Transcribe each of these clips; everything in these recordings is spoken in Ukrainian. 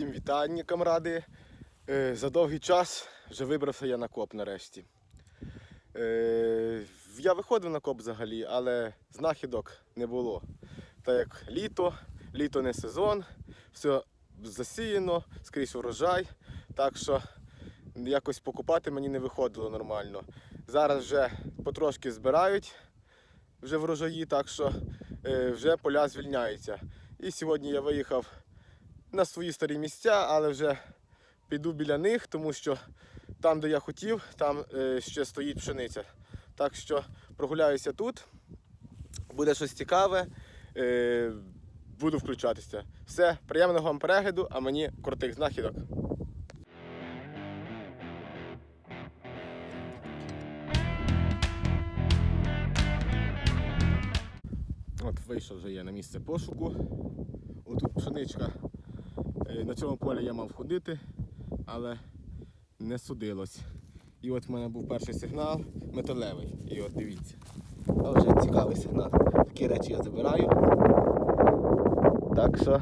Всім вітання, камради. Е, За довгий час вже вибрався я на коп нарешті. Е, Я виходив на коп взагалі, але знахідок не було. Так як літо, літо не сезон, все засіяно, скрізь урожай. Так що якось покупати мені не виходило нормально. Зараз вже потрошки збирають вже врожаї, так що е, вже поля звільняються. І сьогодні я виїхав на свої старі місця, але вже піду біля них, тому що там, де я хотів, там е, ще стоїть пшениця. Так що прогуляюся тут, буде щось цікаве, е, буду включатися. Все, приємного вам перегляду, а мені крутих знахідок. От вийшов вже я на місце пошуку. Отут пшеничка. Е, На цьому полі я мав ходити, але не судилось. І от в мене був перший сигнал металевий. І от дивіться. А вже цікавий сигнал. Такі речі я забираю. Так що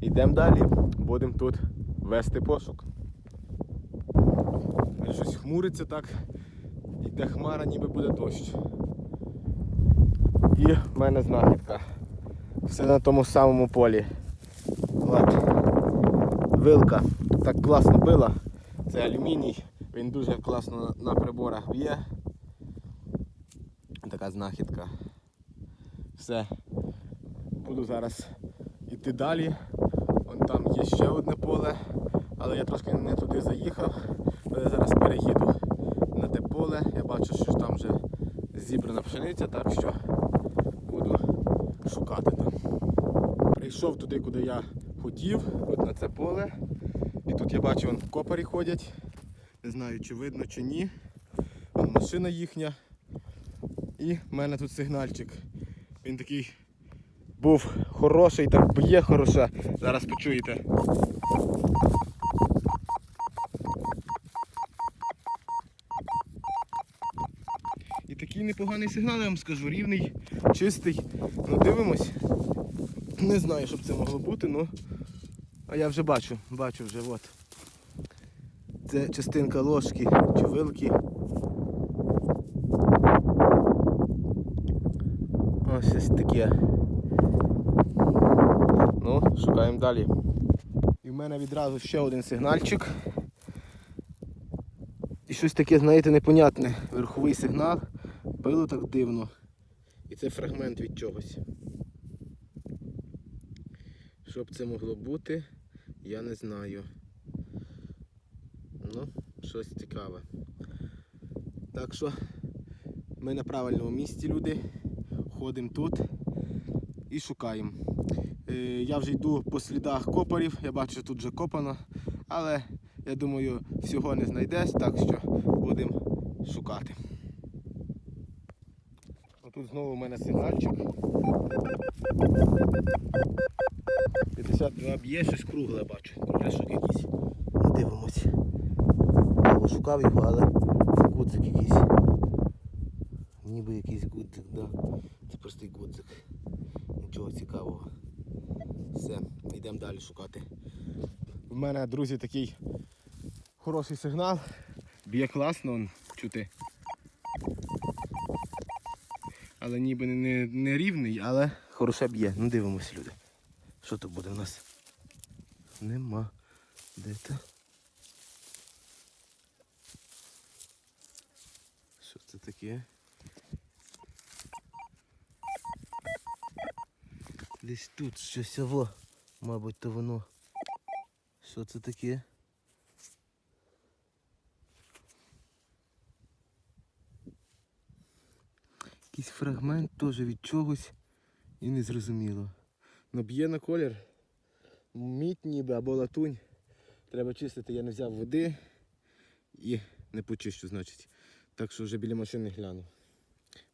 йдемо далі. Будемо тут вести пошук. Щось хмуриться так. Йде хмара, ніби буде дощ. І в мене знахідка. Все на тому самому полі. От. Вилка так класно била. Це алюміній. Він дуже класно на приборах б'є. Така знахідка. Все. Буду зараз йти далі. Вон там є ще одне поле, але я трошки не туди заїхав. Але я зараз переїду на те поле. Я бачу, що там вже зібрана пшениця, так що буду шукати там. Прийшов туди, куди я хотів, от на це поле. І тут я бачу, вон копарі ходять. Не знаю, чи видно, чи ні. Вон машина їхня. І в мене тут сигнальчик. Він такий був хороший, так б'є хороше. Зараз почуєте. І такий непоганий сигнал, я вам скажу, рівний, чистий. Ну дивимось. Не знаю, щоб це могло бути, ну. А я вже бачу, бачу вже, от. Це частинка ложки чи вилки. Ось ось таке. Ну, шукаємо далі. І в мене відразу ще один сигнальчик. І щось таке, знаєте, непонятне. Верховий сигнал. Било так дивно. І це фрагмент від чогось. Що б це могло бути, я не знаю. Ну, щось цікаве. Так що ми на правильному місці, люди. Ходимо тут і шукаємо. Е, я вже йду по слідах копарів, я бачу, що тут вже копано, але я думаю, всього не знайдеш, так що будемо шукати. Тут знову у мене сигнальчик. 52 б'є, щось кругле бачу. Кругляшок якийсь. Ну, дивимось. Я шукав його, але гудзик якийсь. Ніби якийсь гудзик, да. Це простий гудзик. Нічого цікавого. Все, йдемо далі шукати. В мене, друзі, такий хороший сигнал. Б'є класно, чути. Але ніби не, не, рівний, але хороше б'є. Ну дивимося, люди. Що тут буде у нас? Нема. Де це? Що це таке? Десь тут щось ово. Мабуть, то воно. Що це таке? Якийсь фрагмент теж від чогось і не зрозуміло. Ну б'є на колір. Мідь ніби або латунь. Треба чистити, я не взяв води і не почищу, значить. Так що вже біля машини гляну.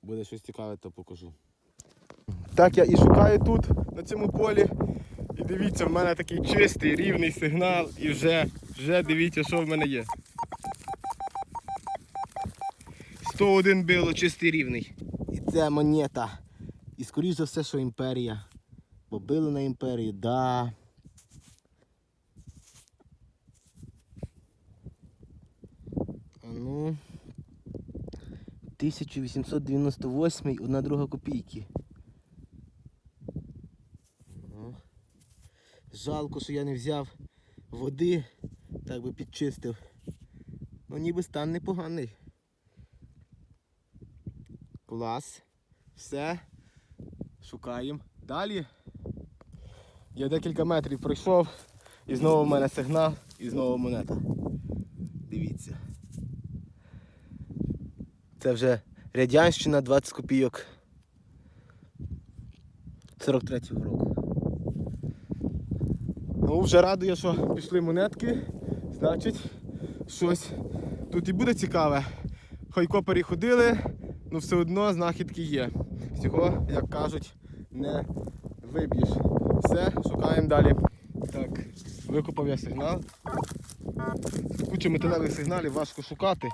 Буде щось цікаве, то покажу. Так я і шукаю тут, на цьому полі. І дивіться, в мене такий чистий, рівний сигнал і вже, вже дивіться, що в мене є. 101 било чистий рівний це монета. І скоріш за все, що імперія. Бо били на імперії, да. А ну. 1898 одна друга копійки. Ну. Жалко, що я не взяв води, так би підчистив. Ну ніби стан непоганий. Клас. Все. Шукаємо. Далі. Я декілька метрів пройшов, і знову в мене сигнал, і знову монета. Дивіться. Це вже Радянщина 20 копійок. 43-го року. Ну, вже радує, що пішли монетки. Значить, щось тут і буде цікаве. Хай копері але все одно знахідки є. Всього, як кажуть, не виб'єш. Все, шукаємо далі. Так, викопав я сигнал. Куча металевих сигналів важко шукати,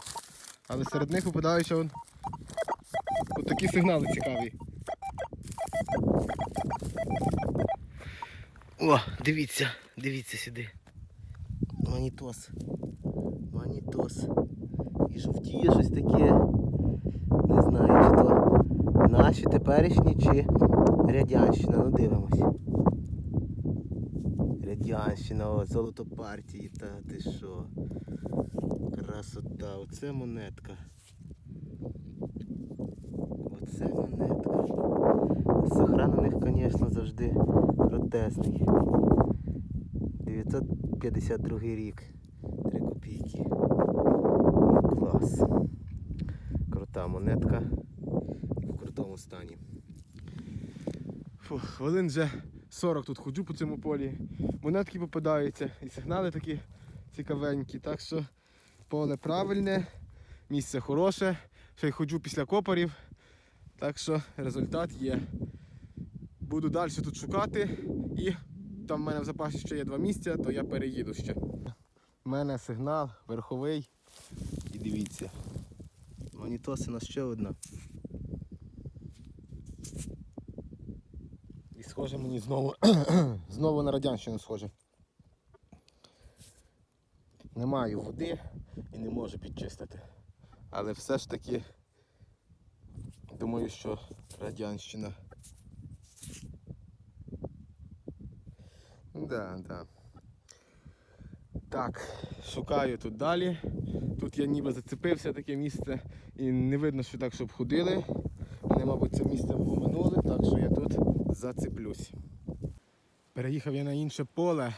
але серед них попадаються он... от такі сигнали цікаві. О, дивіться, дивіться сюди. Манітос. Манітос. І жовтіє щось таке. Не знаю, чи то наші теперішні, чи Радянщина. Ну дивимось. Радянщина, о, золото партії, та ти що. Красота, оце монетка. Оце монетка. Сохранених, звісно, завжди крутезний. 952 рік. 3 копійки. Клас. Крута монетка. В крутому стані. Фу, хвилин вже 40 тут ходжу по цьому полі. Монетки попадаються і сигнали такі цікавенькі. Так що поле правильне, місце хороше. Ще й ходжу після копорів. Так що результат є. Буду далі тут шукати і там в мене в запасі ще є два місця, то я переїду ще. У мене сигнал верховий. І дивіться. Монітосина ще одна. І схоже мені знову, знову на радянщину схоже. Не маю води і не можу підчистити. Але все ж таки думаю, що радянщина. Да, да. Так, шукаю тут далі. Тут я ніби зацепився таке місце і не видно, що так, щоб ходили. Вони, мабуть, це місце поминули, так що я тут зацеплюсь. Переїхав я на інше поле.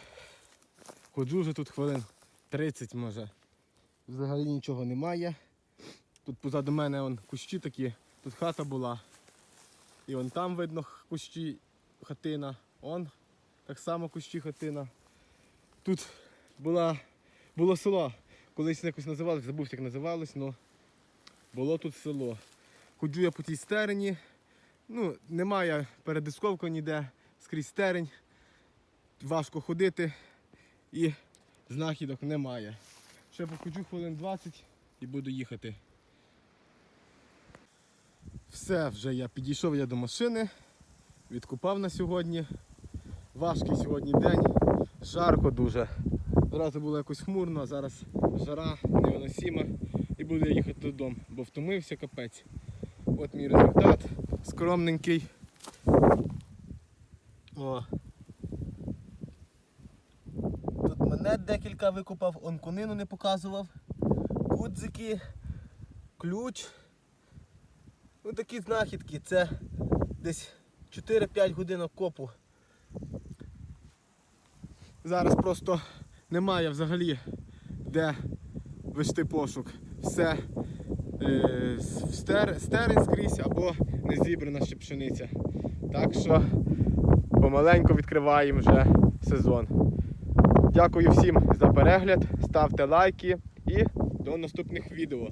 Ходжу вже тут хвилин 30 може. Взагалі нічого немає. Тут позаду мене он, кущі такі, тут хата була. І вон там видно кущі хатина. Он так само кущі хатина. Тут була, було село. Колись якось називалось, забувся як називалось, але було тут село. Ходжу я по тій стерені. Ну, немає передисковка ніде, скрізь стерень. Важко ходити і знахідок немає. Ще походжу хвилин 20 і буду їхати. Все, вже я підійшов я до машини, відкупав на сьогодні. Важкий сьогодні день, жарко дуже. Зразу було якось хмурно, а зараз жара невиносима і буду я їхати додому, бо втомився капець. От мій результат скромненький. О. Тут мене декілька викопав, он конину не показував. Гудзики, ключ. Ну такі знахідки. Це десь 4-5 годин копу. Зараз просто немає взагалі де вести пошук. Все е, стер, стерень скрізь або не зібрана ще пшениця. Так що помаленьку відкриваємо вже сезон. Дякую всім за перегляд, ставте лайки і до наступних відео.